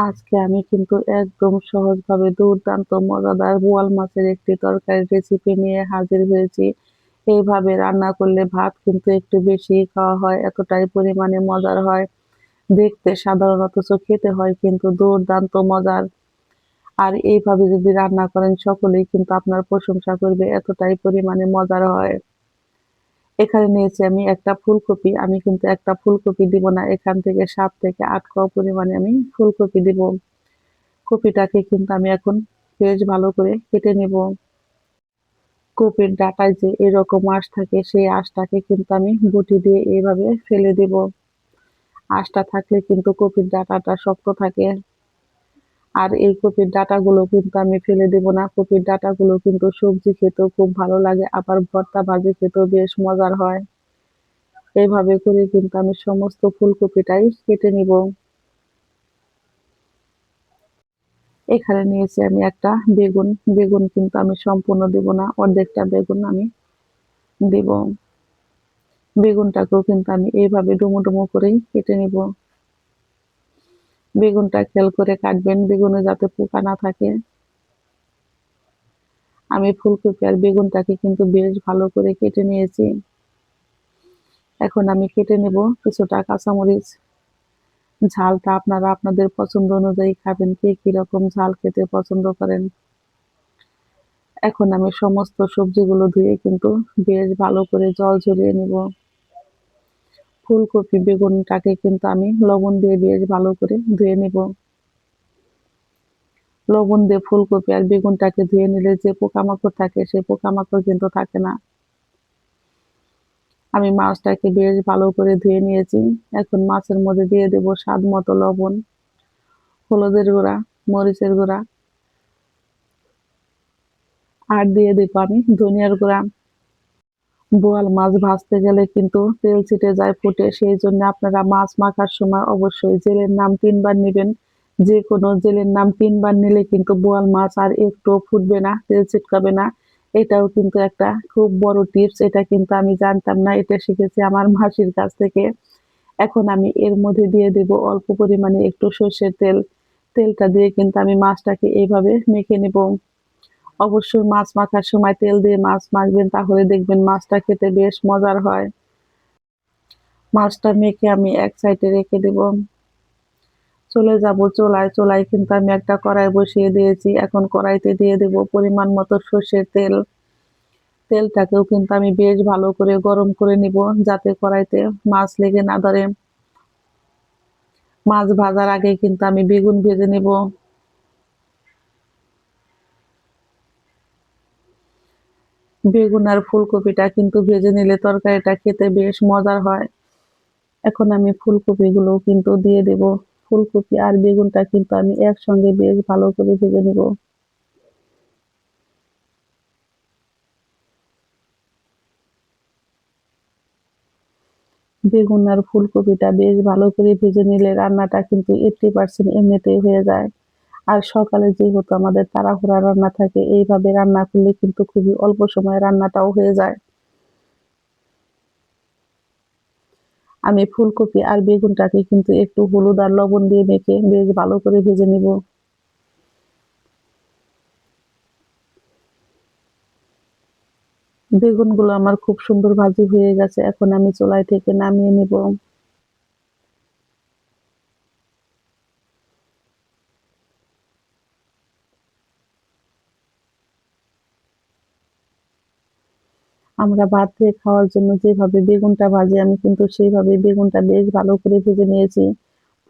আজকে আমি কিন্তু একদম সহজভাবে দুর্দান্ত, মজাদার বোয়াল মাছের একটি তরকারি রেসিপি নিয়ে হাজির হয়েছি। এইভাবে রান্না করলে ভাত কিন্তু একটু বেশি খাওয়া হয়, এতটাই পরিমাণে মজার হয়। দেখতে সাধারণ অথচ খেতে হয় কিন্তু দুর্দান্ত মজার। আর এইভাবে যদি রান্না করেন সকলেই কিন্তু আপনার প্রশংসা করবে, এতটাই পরিমাণে মজার হয়। এখানে নিয়েছি আমি একটা ফুলকপি। আমি কিন্তু একটা ফুলকপি দিব না। এখান থেকে সাত থেকে আট ক পরিমাণে আমি ফুলকপি দিব। কপিটাকে কিন্তু আমি এখন বেশ ভালো করে কেটে নেব। কপির ডাটায় যে এরকম আঁশ থাকে, সেই আঁশটাকে কিন্তু আমি গুটি দিয়ে এইভাবে ফেলে দিব। আঁশটা থাকলে কিন্তু কপির ডাটাটা শক্ত থাকে। আর এই কপির ডাটাগুলো কিন্তু আমি ফেলে দেব না। কপির ডাটাগুলো কিন্তু সবজি খেতেও খুব ভালো লাগে, আবার ভর্তা ভাজি খেতেও বেশ মজার হয়। এইভাবে করে কিন্তু আমি সমস্ত ফুলকপিটাই কেটে নিব। এখানে নিয়েছি আমি একটা বেগুন। বেগুন কিন্তু আমি সম্পূর্ণ দেব না, অর্ধেকটা বেগুন আমি দিব। বেগুনটাকেও কিন্তু আমি এইভাবে ডুমো ডুমো করেই কেটে নিব। বেগুনটা খেয়াল করে কাটবেন, বেগুনে যাতে পোকা না থাকে। আমি ফুলকপি আর বেগুনটাকে কিন্তু বেশ ভালো করে কেটে নিয়েছি। এখন আমি কেটে নেব কিছুটা কাঁচামরিচ। ঝালটা আপনারা আপনাদের পছন্দ অনুযায়ী খাবেন, কে কীরকম ঝাল খেতে পছন্দ করেন। এখন আমি সমস্ত সবজিগুলো ধুয়ে কিন্তু বেশ ভালো করে জল ঝরিয়ে নিব। ফুলকপি, বেগুনটাকে কিন্তু আমি লবণ দিয়ে বেশ ভালো করে ধুয়ে নিব। লবণ দিয়ে ফুলকপি আর বেগুনটাকে ধুয়ে নিলে যে পোকামাকড় থাকে, সেই পোকামাকড় কিন্তু থাকে না। আমি মাছটাকে বেশ ভালো করে ধুয়ে নিয়েছি। এখন মাছের মধ্যে দিয়ে দেব স্বাদ মতো লবণ, হলুদের গুঁড়া, মরিচের গুঁড়া। আর দিয়ে দেবো আমি ধনিয়ার গুঁড়া। বোয়াল মাছ ভাজতে গেলে কিন্তু তেল ছিটে যায় ফুটে, সেই জন্য আপনারা মাছ মাখার সময় অবশ্যই জেলের নাম তিনবার নেবেন। যে কোনো জেলের নাম তিনবার নিলে কিন্তু বোয়াল মাছ আর একটু ফুটবে না, তেল ছিটকাবে না। এটাও কিন্তু একটা খুব বড় টিপস, এটা কিন্তু আমি জানতাম না, এটা শিখেছি আমার মাসির কাছ থেকে। এখন আমি এর মধ্যে দিয়ে দেব অল্প পরিমাণে একটু সর্ষের তেল। তেলটা দিয়ে কিন্তু আমি মাছটাকে এইভাবে মেখে নেব। অবশ্যই মাছ মাখার সময় তেল দিয়ে মাছ মাখবেন, তাহলে দেখবেন মাছটা খেতে বেশ মজার হয়। মাছটা মেখে আমি এক সাইডে রেখে দেব। চলে যাব চোলায় চোলায় কিন্তু আমি একটা কড়াই বসিয়ে দিয়েছি। এখন কড়াইতে দিয়ে দেব পরিমাণ মতো সর্ষের তেল। তেলটাকেও কিন্তু আমি বেশ ভালো করে গরম করে নিব যাতে কড়াইতে মাছ লেগে না ধরে। মাছ ভাজার আগে কিন্তু আমি বেগুন ভেজে নেব। বেগুন আর ফুলকপিটা, কিন্তু ভেজে নিলে তরকারিটা খেতে বেশ মজার হয়। এখন আমি ফুলকপিগুলো কিন্তু দিয়ে দেব। ফুলকপি আর বেগুনটা কিন্তু আমি একসঙ্গে বেশ ভালো করে ভেজে নেব। বেগুন আর ফুলকপিটা বেশ ভালো করে ভেজে নিলে রান্নাটা কিন্তু এইটটি পার্সেন্ট এমনিতেই হয়ে যায়। আর সকালে যেহেতু আমাদের তাড়াহুড়া রান্না থাকে, এইভাবে রান্না করলে কিন্তু খুবই অল্প সময়ে রান্নাটাও হয়ে যায়। আমি ফুলকপি আর বেগুনটাকে কিন্তু একটু হলুদ আর লবণ দিয়ে মেখে বেশ ভালো করে ভেজে নিব। বেগুনগুলো আমার খুব সুন্দর ভাজি হয়ে গেছে, এখন আমি চুলাই থেকে নামিয়ে নিব। আমরা ভাত খাওয়ার জন্য যেভাবে বেগুনটা ভাজি, আমি কিন্তু সেইভাবে বেগুনটা বেশ ভালো করে ভেজে নিয়েছি।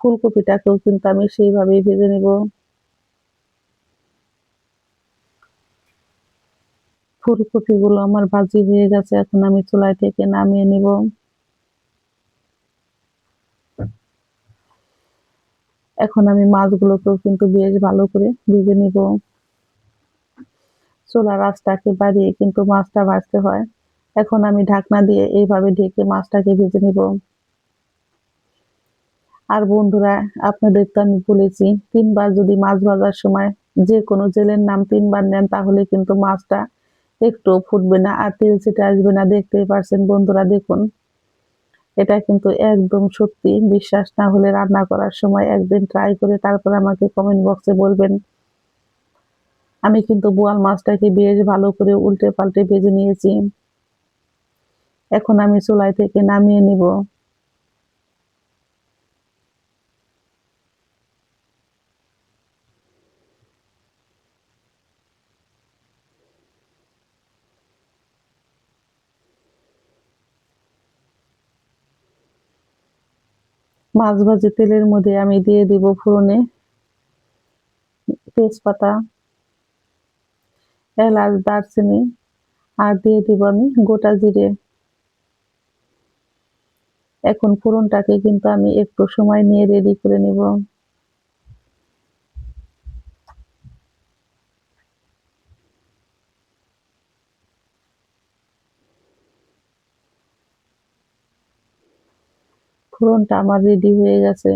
ফুলকপিটাকেও কিন্তু আমি সেইভাবেই ভেজে নেব। ফুলকপিগুলো আমার ভাজি হয়ে গেছে, এখন আমি চুলাই থেকে নামিয়ে নিব। এখন আমি মাছগুলোকেও কিন্তু বেশ ভালো করে ভেজে নিব। চোলা রাস্তাকে বাড়িয়ে কিন্তু মাছটা ভাজতে হয়। এখন আমি ঢাকনা দিয়ে এইভাবে ঢেকে মাছটাকে ভেজে নিব। আর বন্ধুরা, আপনাদের তো আমি বলেছি, তিনবার যদি মাছ ভাজার সময় যে কোনো জেলের নাম তিনবার নেন, তাহলে কিন্তু মাছটা একটু ফুটবে না আর তেল ছিটে আসবে না। দেখতেই পারছেন বন্ধুরা, দেখুন। এটা কিন্তু একদম সত্যি বিশ্বাস না হলে রান্না করার সময় একদিন ট্রাই করে তারপর আমাকে কমেন্ট বক্সে বলবেন। আমি কিন্তু বোয়াল মাছটাকে বেশ ভালো করে উল্টে পাল্টে ভেজে নিয়েছি। এখন আমি চুলাই থেকে নামিয়ে নিব। মাছ ভাজি তেলের মধ্যে আমি দিয়ে দিব ফোড়নে তেজপাতা, এলাচ, দারচিনি, আর দিয়ে দিব আমি গোটা জিরে। এখন ফোড়নটাকে কিন্তু আমি একটু সময় নিয়ে রেডি করে নিব। ফোড়নটা আমার রেডি হয়ে গেছে।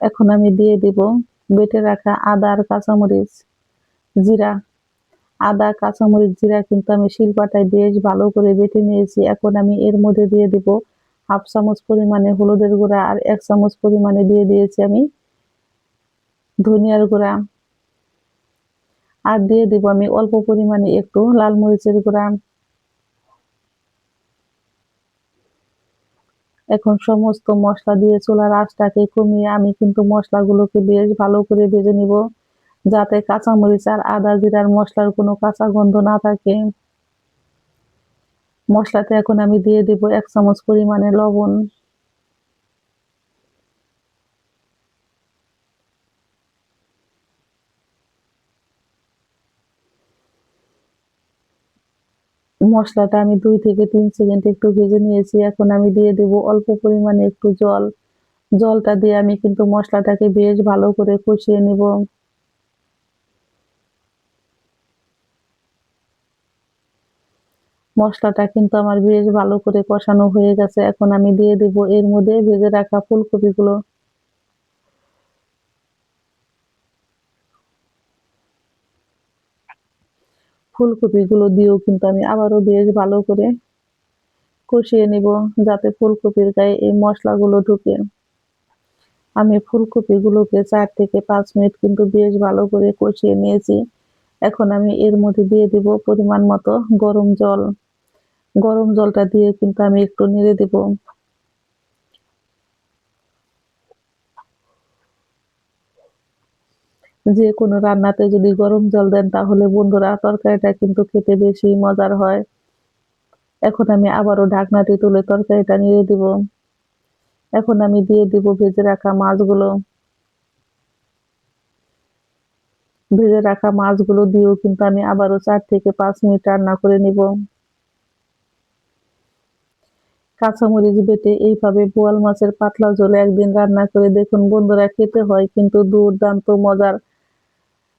এখন আমি দিয়ে দিব বেটে রাখা আদা আর কাঁচামরিচ, জিরা আদা, কাঁচামরিচ, জিরা কিন্তু আমি শিলপাটায় বেশ ভালো করে বেটে নিয়েছি। এখন আমি এর মধ্যে দিয়ে দিব হাফ চামচ পরিমাণে হলুদের গুঁড়া আর এক চামচ পরিমাণে দিয়ে দিয়েছি আমি ধনিয়ার গুঁড়া। আর দিয়ে দিব আমি অল্প পরিমাণে একটু লাল মরিচের গুঁড়া। এখন সমস্ত মশলা দিয়ে চুলার আঁচটাকে কমিয়ে আমি কিন্তু মশলাগুলোকে বেশ ভালো করে ভেজে নিব। যাতে কাঁচামরিচ আর আদা জিরার মশলার কোনো কাঁচা গন্ধ না থাকে। মশলাতে এখন আমি দিয়ে দেব এক চামচ পরিমাণে লবণ। মশলাটা আমি দুই থেকে তিন সেকেন্ড একটু ভেজে নিয়েছি। এখন আমি দিয়ে দেব অল্প পরিমাণে একটু জল। জলটা দিয়ে আমি কিন্তু মশলাটাকে বেশ ভালো করে কষিয়ে নিব। মশলাটা কিন্তু আমার বেশ ভালো করে কষানো হয়ে গেছে। এখন আমি দিয়ে দেব এর মধ্যে ভেজে রাখা ফুলকপিগুলো। ফুলকপিগুলো দিয়েও কিন্তু আমি আবারও বেশ ভালো করে কষিয়ে নিব যাতে ফুলকপির গায়ে এই মশলাগুলো ঢুকে। আমি ফুলকপিগুলোকে চার থেকে পাঁচ মিনিট কিন্তু বেশ ভালো করে কষিয়ে নিয়েছি। এখন আমি এর মধ্যে দিয়ে দিব পরিমাণ মতো গরম জল। গরম জলটা দিয়ে কিন্তু আমি একটু নেড়ে দেব। যে কোনো রান্নাতে যদি গরম জল দেন তাহলে বন্ধুরা, তরকারিটা কিন্তু খেতে বেশি মজার হয়। এখন আমি আবারও ঢাকনাটি তুলে তরকারিটা নিয়ে দিব। এখন আমি দিয়ে দিব ভেজে রাখা মাছগুলো। ভেজে রাখা মাছগুলো দিয়েও কিন্তু আমি আবারও চার থেকে পাঁচ মিনিট রান্না করে নিব। কাঁচামরিচ বেটে এইভাবে বোয়াল মাছের পাতলা ঝোলে একদিন রান্না করে দেখুন বন্ধুরা, খেতে হয় কিন্তু দুর্দান্ত মজার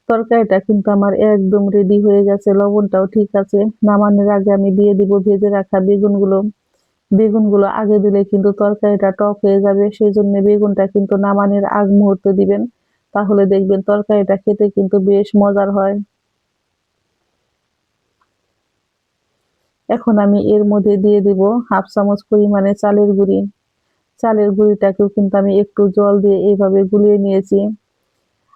তরকারিটা কিন্তু আমার একদম রেডি হয়ে গেছে, লবণটাও ঠিক আছে। নামানোর আগে আমি দিয়ে দিব ভেজে রাখা বেগুনগুলো। বেগুনগুলো আগে দিলে কিন্তু তরকারিটা টক হয়ে যাবে সেই জন্য বেগুনটা কিন্তু নামানোর আগ মুহূর্তে দিবেন। তাহলে দেখবেন তরকারিটা খেতে কিন্তু বেশ মজার হয়। এখন আমি এর মধ্যে দিয়ে দিব হাফ চামচ পরিমাণে চালের গুঁড়ি। চালের গুঁড়িটাকেও কিন্তু আমি একটু জল দিয়ে এইভাবে গুলিয়ে নিয়েছি।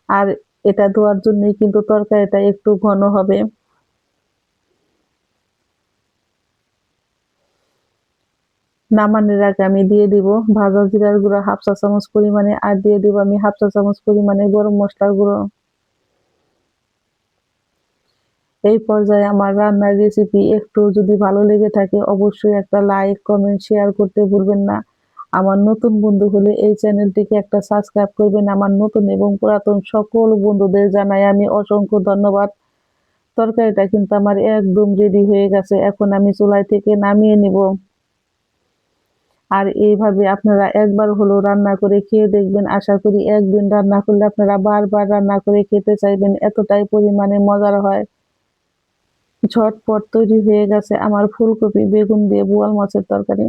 আর এটা দেওয়ার জন্যই কিন্তু তরকারিটা একটু ঘন হবে। নামানোর আগে আমি দিয়ে দিব ভাজা জিরার গুঁড়ো হাফ চা চামচ পরিমাণে, আর দিয়ে দিব আমি হাফ চা চামচ পরিমাণে গরম মশলার গুঁড়ো। এই পর্যায়ে আমার রান্নার রেসিপি একটু যদি ভালো লেগে থাকে, অবশ্যই একটা লাইক কমেন্ট শেয়ার করতে ভুলবেন না। আমার নতুন বন্ধু হলে এই চ্যানেলটিকে একটা সাবস্ক্রাইব করবেন। আমার নতুন এবং পুরাতন সকল বন্ধুদের জানাই আমি অসংখ্য ধন্যবাদ। তরকারিটা কিন্তু আমার একদম রেডি হয়ে গেছে। এখন আমি চুলাই থেকে নামিয়ে নিব। আর এইভাবে আপনারা একবার হলো রান্না করে খেয়ে দেখবেন। আশা করি একদিন রান্না করলে আপনারা বারবার রান্না করে খেতে চাইবেন। এতটাই পরিমাণে মজার হয়। ঝটপট তৈরি হয়ে গেছে আমার ফুলকপি বেগুন দিয়ে বোয়াল মাছের তরকারি।